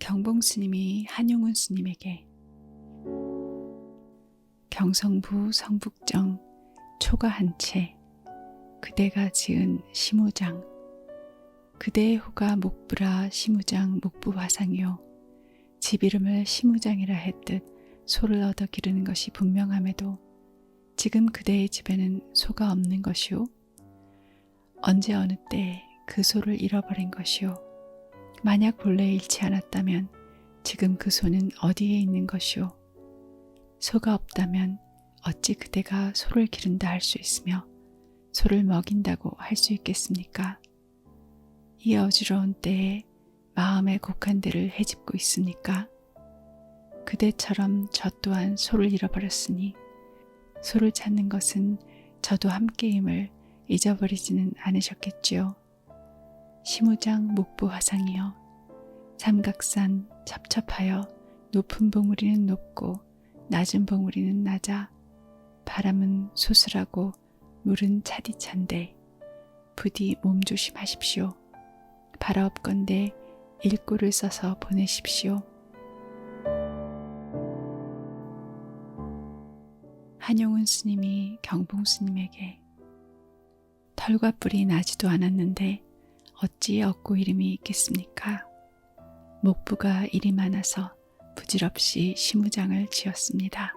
경봉 스님이 한용운 스님에게 경성부 성북정 초가 한 채 그대가 지은 시무장 그대의 호가 목부라 시무장 목부 화상이요. 집 이름을 시무장이라 했듯 소를 얻어 기르는 것이 분명함에도 지금 그대의 집에는 소가 없는 것이오 언제 어느 때에 그 소를 잃어버린 것이오 만약 본래 잃지 않았다면 지금 그 소는 어디에 있는 것이오 소가 없다면 어찌 그대가 소를 기른다 할 수 있으며 소를 먹인다고 할 수 있겠습니까? 이 어지러운 때에 마음의 곡한대를 헤집고 있으니까 그대처럼 저 또한 소를 잃어버렸으니 소를 찾는 것은 저도 함께임을 잊어버리지는 않으셨겠지요. 시무장 목부 화상이여 삼각산 첩첩하여 높은 봉우리는 높고 낮은 봉우리는 낮아 바람은 소슬하고 물은 차디찬데 부디 몸 조심하십시오. 바라옵건대 일구를 써서 보내십시오. 한용운 스님이 경봉 스님에게 털과 뿔이 나지도 않았는데 어찌 얻고 이름이 있겠습니까? 목부가 일이 많아서 부질없이 시무장을 지었습니다.